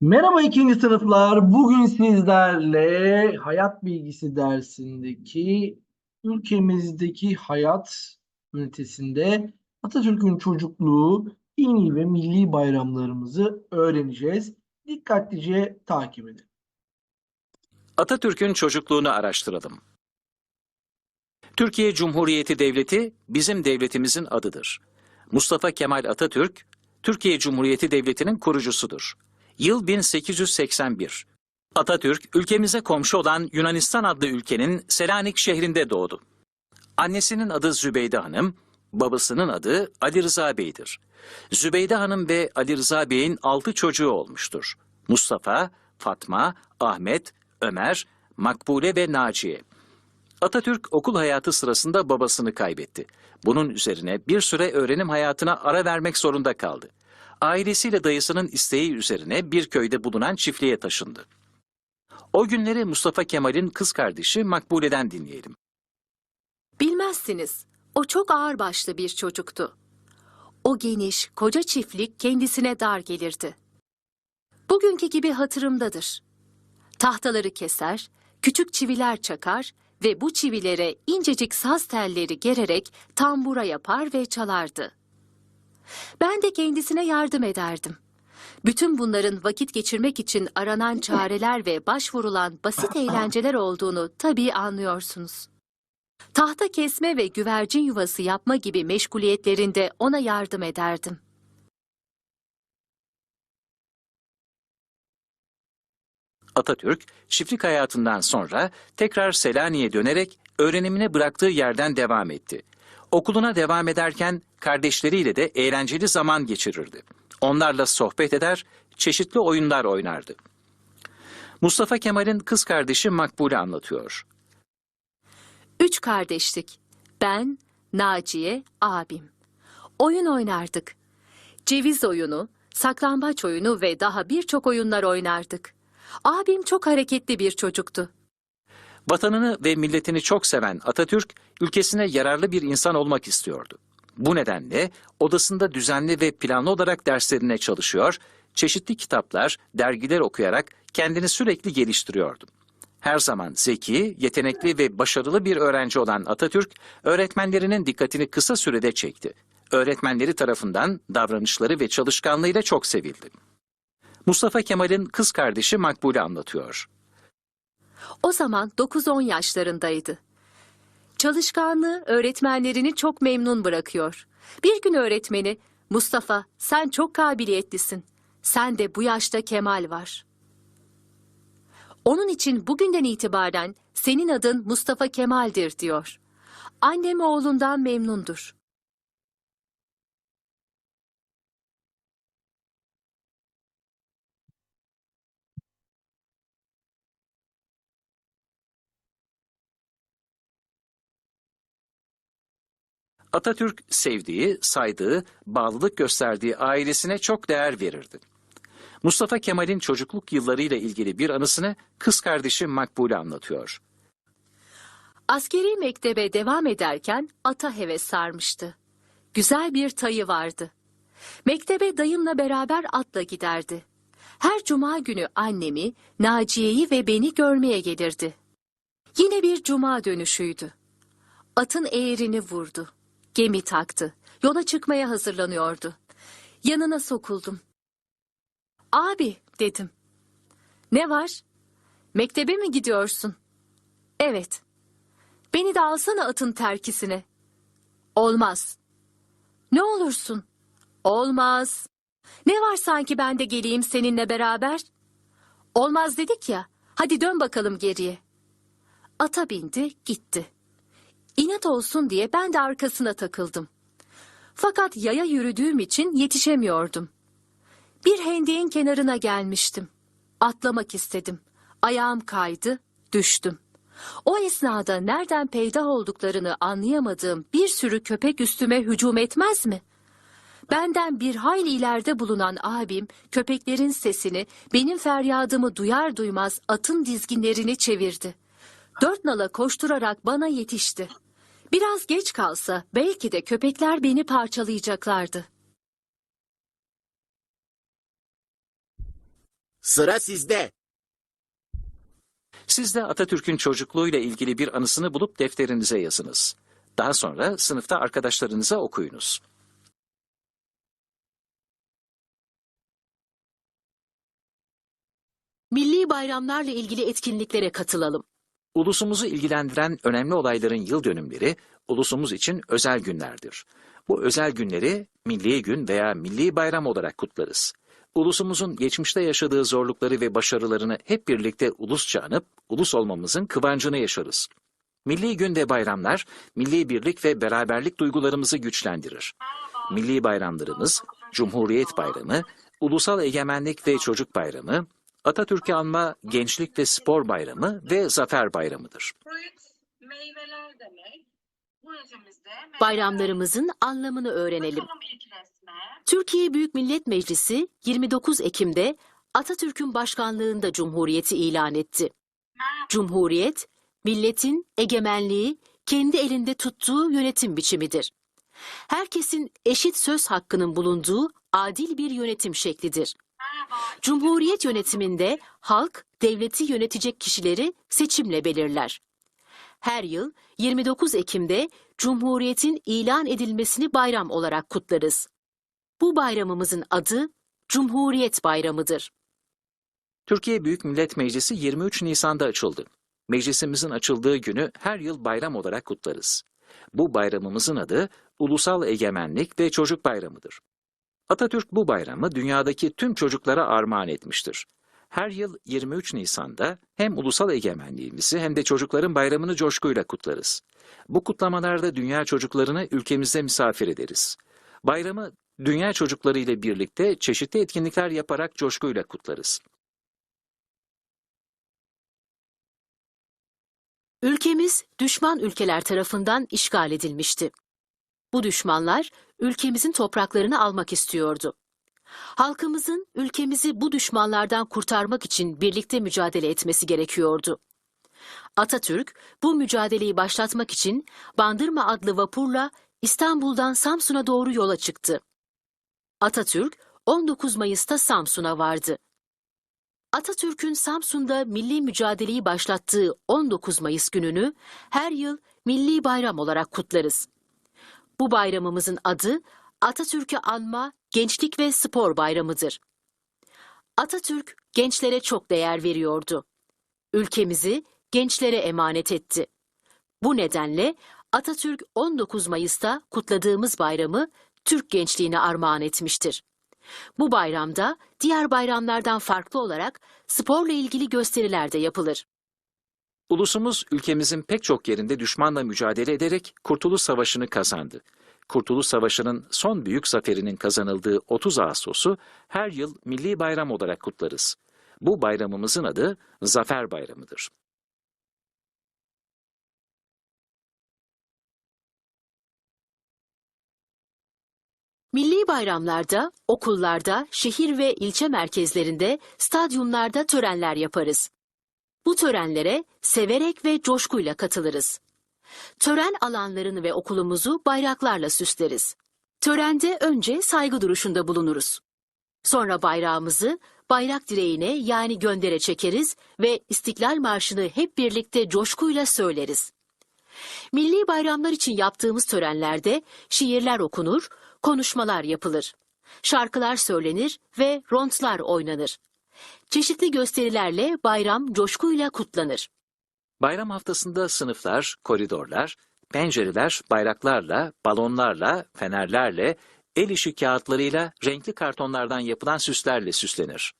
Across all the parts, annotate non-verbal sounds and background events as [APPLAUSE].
Merhaba ikinci sınıflar. Bugün sizlerle hayat bilgisi dersindeki ülkemizdeki hayat ünitesinde Atatürk'ün çocukluğu, dini ve milli bayramlarımızı öğreneceğiz. Dikkatlice takip edin. Atatürk'ün çocukluğunu araştıralım. Türkiye Cumhuriyeti Devleti bizim devletimizin adıdır. Mustafa Kemal Atatürk, Türkiye Cumhuriyeti Devleti'nin kurucusudur. Yıl 1881. Atatürk, ülkemize komşu olan Yunanistan adlı ülkenin Selanik şehrinde doğdu. Annesinin adı Zübeyde Hanım, babasının adı Ali Rıza Bey'dir. Zübeyde Hanım ve Ali Rıza Bey'in altı çocuğu olmuştur. Mustafa, Fatma, Ahmet, Ömer, Makbule ve Naciye. Atatürk okul hayatı sırasında babasını kaybetti. Bunun üzerine bir süre öğrenim hayatına ara vermek zorunda kaldı. Ailesiyle dayısının isteği üzerine bir köyde bulunan çiftliğe taşındı. O günleri Mustafa Kemal'in kız kardeşi Makbule'den dinleyelim. Bilmezsiniz, o çok ağırbaşlı bir çocuktu. O geniş, koca çiftlik kendisine dar gelirdi. Bugünkü gibi hatırımdadır. Tahtaları keser, küçük çiviler çakar ve bu çivilere incecik saz telleri gererek tambura yapar ve çalardı. Ben de kendisine yardım ederdim. Bütün bunların vakit geçirmek için aranan çareler ve başvurulan basit eğlenceler olduğunu tabii anlıyorsunuz. Tahta kesme ve güvercin yuvası yapma gibi meşguliyetlerinde ona yardım ederdim. Atatürk, çiftlik hayatından sonra tekrar Selanik'e dönerek öğrenimine bıraktığı yerden devam etti. Okuluna devam ederken kardeşleriyle de eğlenceli zaman geçirirdi. Onlarla sohbet eder, çeşitli oyunlar oynardı. Mustafa Kemal'in kız kardeşi Makbule anlatıyor. Üç kardeştik. Ben, Naciye, abim. Oyun oynardık. Ceviz oyunu, saklambaç oyunu ve daha birçok oyunlar oynardık. Abim çok hareketli bir çocuktu. Vatanını ve milletini çok seven Atatürk, ülkesine yararlı bir insan olmak istiyordu. Bu nedenle odasında düzenli ve planlı olarak derslerine çalışıyor, çeşitli kitaplar, dergiler okuyarak kendini sürekli geliştiriyordu. Her zaman zeki, yetenekli ve başarılı bir öğrenci olan Atatürk, öğretmenlerinin dikkatini kısa sürede çekti. Öğretmenleri tarafından davranışları ve çalışkanlığıyla çok sevildi. Mustafa Kemal'in kız kardeşi Makbule anlatıyor. O zaman 9-10 yaşlarındaydı. Çalışkanlığı öğretmenlerini çok memnun bırakıyor. Bir gün öğretmeni, Mustafa sen çok kabiliyetlisin. Sen de bu yaşta Kemal var. Onun için bugünden itibaren senin adın Mustafa Kemal'dir diyor. Annem oğlundan memnundur. Atatürk sevdiği, saydığı, bağlılık gösterdiği ailesine çok değer verirdi. Mustafa Kemal'in çocukluk yıllarıyla ilgili bir anısını kız kardeşi Makbule anlatıyor. Askeri mektebe devam ederken ata heves sarmıştı. Güzel bir tayı vardı. Mektebe dayımla beraber atla giderdi. Her cuma günü annemi, Naciye'yi ve beni görmeye gelirdi. Yine bir cuma dönüşüydü. Atın eğerini vurdu. Gemi taktı. Yola çıkmaya hazırlanıyordu. Yanına sokuldum. Abi dedim. Ne var? Mektebe mi gidiyorsun? Evet. Beni de alsana atın terkisine. Olmaz. Ne olursun? Olmaz. Ne var sanki ben de geleyim seninle beraber? Olmaz dedik ya. Hadi dön bakalım geriye. Ata bindi, gitti. İnat olsun diye ben de arkasına takıldım. Fakat yaya yürüdüğüm için yetişemiyordum. Bir hendeğin kenarına gelmiştim. Atlamak istedim. Ayağım kaydı, düştüm. O esnada nereden peydah olduklarını anlayamadığım bir sürü köpek üstüme hücum etmez mi? Benden bir hayli ileride bulunan abim köpeklerin sesini, benim feryadımı duyar duymaz atın dizginlerini çevirdi. Dört nala koşturarak bana yetişti. Biraz geç kalsa belki de köpekler beni parçalayacaklardı. Sıra sizde. Siz de Atatürk'ün çocukluğuyla ilgili bir anısını bulup defterinize yazınız. Daha sonra sınıfta arkadaşlarınıza okuyunuz. Milli bayramlarla ilgili etkinliklere katılalım. Ulusumuzu ilgilendiren önemli olayların yıl dönümleri ulusumuz için özel günlerdir. Bu özel günleri milli gün veya milli bayram olarak kutlarız. Ulusumuzun geçmişte yaşadığı zorlukları ve başarılarını hep birlikte ulusça anıp ulus olmamızın kıvancını yaşarız. Milli gün ve bayramlar milli birlik ve beraberlik duygularımızı güçlendirir. Milli bayramlarımız Cumhuriyet Bayramı, Ulusal Egemenlik ve Çocuk Bayramı, Atatürk'ü anma Gençlik ve Spor Bayramı ve Zafer Bayramı'dır. Bayramlarımızın anlamını öğrenelim. Türkiye Büyük Millet Meclisi 29 Ekim'de Atatürk'ün başkanlığında Cumhuriyeti ilan etti. Cumhuriyet, milletin egemenliği kendi elinde tuttuğu yönetim biçimidir. Herkesin eşit söz hakkının bulunduğu adil bir yönetim şeklidir. Cumhuriyet yönetiminde halk devleti yönetecek kişileri seçimle belirler. Her yıl 29 Ekim'de Cumhuriyet'in ilan edilmesini bayram olarak kutlarız. Bu bayramımızın adı Cumhuriyet Bayramı'dır. Türkiye Büyük Millet Meclisi 23 Nisan'da açıldı. Meclisimizin açıldığı günü her yıl bayram olarak kutlarız. Bu bayramımızın adı Ulusal Egemenlik ve Çocuk Bayramı'dır. Atatürk bu bayramı dünyadaki tüm çocuklara armağan etmiştir. Her yıl 23 Nisan'da hem ulusal egemenliğimizi hem de çocukların bayramını coşkuyla kutlarız. Bu kutlamalarda dünya çocuklarını ülkemize misafir ederiz. Bayramı dünya çocukları ile birlikte çeşitli etkinlikler yaparak coşkuyla kutlarız. Ülkemiz düşman ülkeler tarafından işgal edilmişti. Bu düşmanlar ülkemizin topraklarını almak istiyordu. Halkımızın ülkemizi bu düşmanlardan kurtarmak için birlikte mücadele etmesi gerekiyordu. Atatürk bu mücadeleyi başlatmak için Bandırma adlı vapurla İstanbul'dan Samsun'a doğru yola çıktı. Atatürk 19 Mayıs'ta Samsun'a vardı. Atatürk'ün Samsun'da milli mücadeleyi başlattığı 19 Mayıs gününü her yıl milli bayram olarak kutlarız. Bu bayramımızın adı Atatürk'ü anma Gençlik ve Spor Bayramı'dır. Atatürk gençlere çok değer veriyordu. Ülkemizi gençlere emanet etti. Bu nedenle Atatürk 19 Mayıs'ta kutladığımız bayramı Türk gençliğine armağan etmiştir. Bu bayramda diğer bayramlardan farklı olarak sporla ilgili gösteriler de yapılır. Ulusumuz ülkemizin pek çok yerinde düşmanla mücadele ederek Kurtuluş Savaşı'nı kazandı. Kurtuluş Savaşı'nın son büyük zaferinin kazanıldığı 30 Ağustos'u her yıl milli bayram olarak kutlarız. Bu bayramımızın adı Zafer Bayramı'dır. Milli bayramlarda, okullarda, şehir ve ilçe merkezlerinde, stadyumlarda törenler yaparız. Bu törenlere severek ve coşkuyla katılırız. Tören alanlarını ve okulumuzu bayraklarla süsleriz. Törende önce saygı duruşunda bulunuruz. Sonra bayrağımızı bayrak direğine yani göndere çekeriz ve İstiklal Marşı'nı hep birlikte coşkuyla söyleriz. Milli bayramlar için yaptığımız törenlerde şiirler okunur, konuşmalar yapılır. Şarkılar söylenir ve rontlar oynanır. Çeşitli gösterilerle bayram coşkuyla kutlanır. Bayram haftasında sınıflar, koridorlar, pencereler bayraklarla, balonlarla, fenerlerle, el işi kağıtlarıyla, renkli kartonlardan yapılan süslerle süslenir.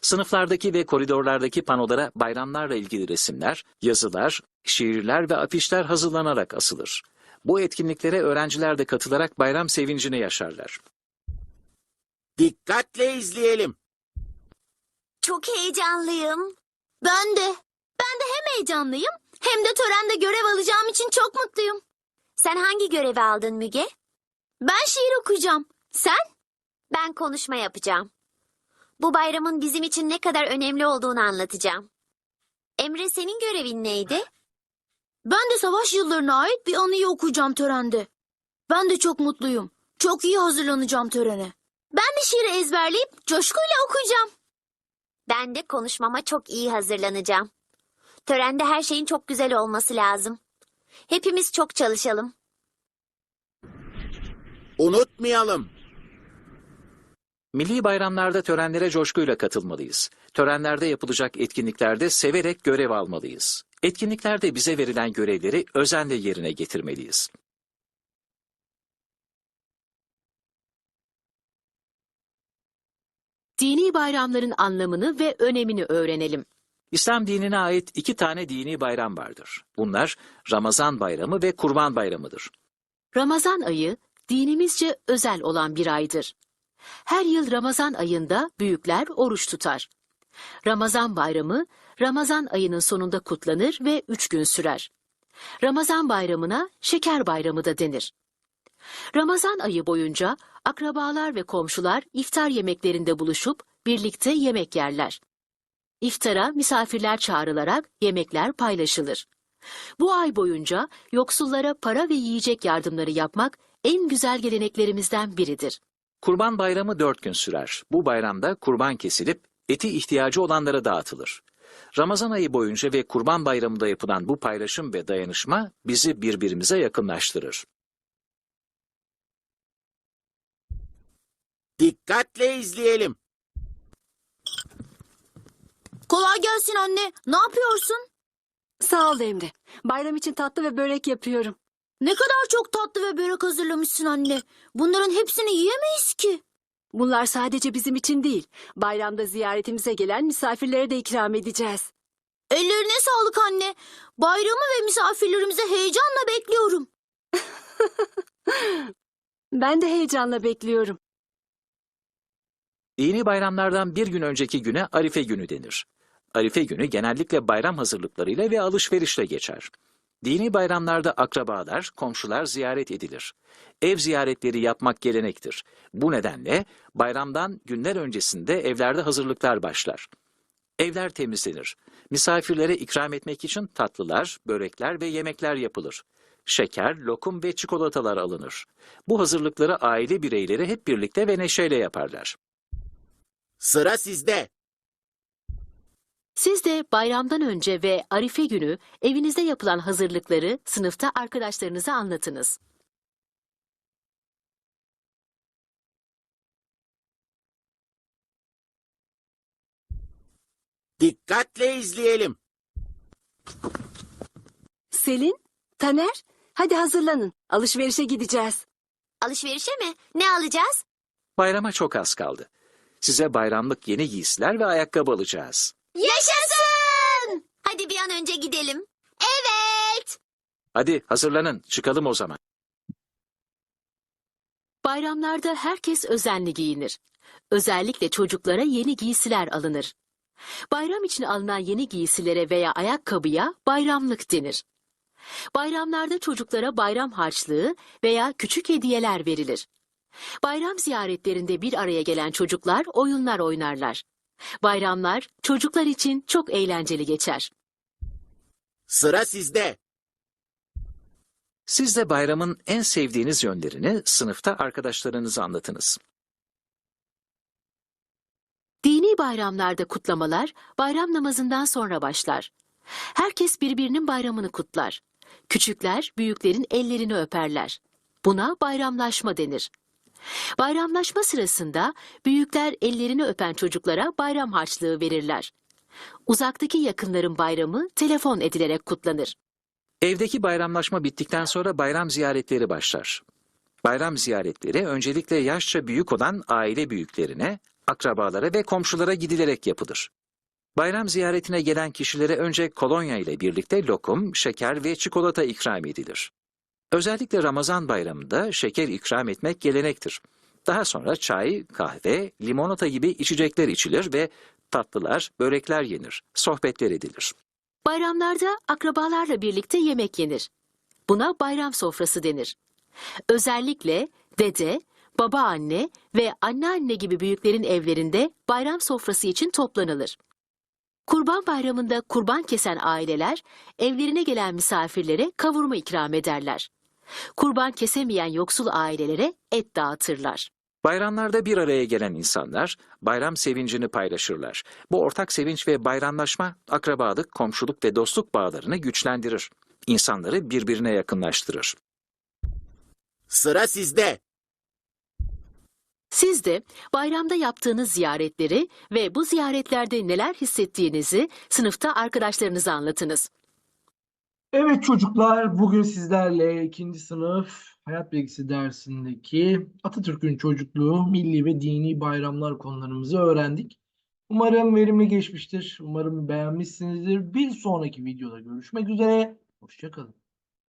Sınıflardaki ve koridorlardaki panolara bayramlarla ilgili resimler, yazılar, şiirler ve afişler hazırlanarak asılır. Bu etkinliklere öğrenciler de katılarak bayram sevincini yaşarlar. Dikkatle izleyelim. Çok heyecanlıyım. Ben de. Ben de hem heyecanlıyım hem de törende görev alacağım için çok mutluyum. Sen hangi görevi aldın Müge? Ben şiir okuyacağım. Sen? Ben konuşma yapacağım. Bu bayramın bizim için ne kadar önemli olduğunu anlatacağım. Emre senin görevin neydi? Ben de savaş yıllarına ait bir anıyı okuyacağım törende. Ben de çok mutluyum. Çok iyi hazırlanacağım törene. Ben de şiiri ezberleyip coşkuyla okuyacağım. Ben de konuşmama çok iyi hazırlanacağım. Törende her şeyin çok güzel olması lazım. Hepimiz çok çalışalım. Unutmayalım. Milli bayramlarda törenlere coşkuyla katılmalıyız. Törenlerde yapılacak etkinliklerde severek görev almalıyız. Etkinliklerde bize verilen görevleri özenle yerine getirmeliyiz. Dini bayramların anlamını ve önemini öğrenelim. İslam dinine ait iki tane dini bayram vardır. Bunlar Ramazan bayramı ve Kurban bayramıdır. Ramazan ayı dinimizce özel olan bir aydır. Her yıl Ramazan ayında büyükler oruç tutar. Ramazan bayramı Ramazan ayının sonunda kutlanır ve üç gün sürer. Ramazan bayramına şeker bayramı da denir. Ramazan ayı boyunca akrabalar ve komşular iftar yemeklerinde buluşup birlikte yemek yerler. İftara misafirler çağrılarak yemekler paylaşılır. Bu ay boyunca yoksullara para ve yiyecek yardımları yapmak en güzel geleneklerimizden biridir. Kurban bayramı dört gün sürer. Bu bayramda kurban kesilip eti ihtiyacı olanlara dağıtılır. Ramazan ayı boyunca ve Kurban bayramında yapılan bu paylaşım ve dayanışma bizi birbirimize yakınlaştırır. Dikkatle izleyelim. Kolay gelsin anne. Ne yapıyorsun? Sağ ol Emre. Bayram için tatlı ve börek yapıyorum. Ne kadar çok tatlı ve börek hazırlamışsın anne. Bunların hepsini yiyemeyiz ki. Bunlar sadece bizim için değil, bayramda ziyaretimize gelen misafirlere de ikram edeceğiz. Ellerine sağlık anne. Bayramı ve misafirlerimizi heyecanla bekliyorum. [LAUGHS] Ben de heyecanla bekliyorum. Dini bayramlardan bir gün önceki güne Arife günü denir. Arife günü genellikle bayram hazırlıklarıyla ve alışverişle geçer. Dini bayramlarda akrabalar, komşular ziyaret edilir. Ev ziyaretleri yapmak gelenektir. Bu nedenle bayramdan günler öncesinde evlerde hazırlıklar başlar. Evler temizlenir. Misafirlere ikram etmek için tatlılar, börekler ve yemekler yapılır. Şeker, lokum ve çikolatalar alınır. Bu hazırlıkları aile bireyleri hep birlikte ve neşeyle yaparlar. Sıra sizde. Siz de bayramdan önce ve Arife günü evinizde yapılan hazırlıkları sınıfta arkadaşlarınıza anlatınız. Dikkatle izleyelim. Selin, Taner, hadi hazırlanın. Alışverişe gideceğiz. Alışverişe mi? Ne alacağız? Bayrama çok az kaldı. Size bayramlık yeni giysiler ve ayakkabı alacağız. Yaşasın! Hadi bir an önce gidelim. Evet. Hadi hazırlanın, çıkalım o zaman. Bayramlarda herkes özenli giyinir. Özellikle çocuklara yeni giysiler alınır. Bayram için alınan yeni giysilere veya ayakkabıya bayramlık denir. Bayramlarda çocuklara bayram harçlığı veya küçük hediyeler verilir. Bayram ziyaretlerinde bir araya gelen çocuklar oyunlar oynarlar. Bayramlar çocuklar için çok eğlenceli geçer. Sıra sizde. Siz de bayramın en sevdiğiniz yönlerini sınıfta arkadaşlarınıza anlatınız. Dini bayramlarda kutlamalar bayram namazından sonra başlar. Herkes birbirinin bayramını kutlar. Küçükler büyüklerin ellerini öperler. Buna bayramlaşma denir. Bayramlaşma sırasında büyükler ellerini öpen çocuklara bayram harçlığı verirler. Uzaktaki yakınların bayramı telefon edilerek kutlanır. Evdeki bayramlaşma bittikten sonra bayram ziyaretleri başlar. Bayram ziyaretleri öncelikle yaşça büyük olan aile büyüklerine, akrabalara ve komşulara gidilerek yapılır. Bayram ziyaretine gelen kişilere önce kolonya ile birlikte lokum, şeker ve çikolata ikram edilir. Özellikle Ramazan bayramında şeker ikram etmek gelenektir. Daha sonra çay, kahve, limonata gibi içecekler içilir ve tatlılar, börekler yenir, sohbetler edilir. Bayramlarda akrabalarla birlikte yemek yenir. Buna bayram sofrası denir. Özellikle dede, babaanne ve anneanne gibi büyüklerin evlerinde bayram sofrası için toplanılır. Kurban Bayramı'nda kurban kesen aileler evlerine gelen misafirlere kavurma ikram ederler. Kurban kesemeyen yoksul ailelere et dağıtırlar. Bayramlarda bir araya gelen insanlar bayram sevincini paylaşırlar. Bu ortak sevinç ve bayramlaşma akrabalık, komşuluk ve dostluk bağlarını güçlendirir. İnsanları birbirine yakınlaştırır. Sıra sizde. Siz de bayramda yaptığınız ziyaretleri ve bu ziyaretlerde neler hissettiğinizi sınıfta arkadaşlarınıza anlatınız. Evet çocuklar, bugün sizlerle ikinci sınıf hayat bilgisi dersindeki Atatürk'ün çocukluğu, milli ve dini bayramlar konularımızı öğrendik. Umarım verimli geçmiştir. Umarım beğenmişsinizdir. Bir sonraki videoda görüşmek üzere. Hoşça kalın.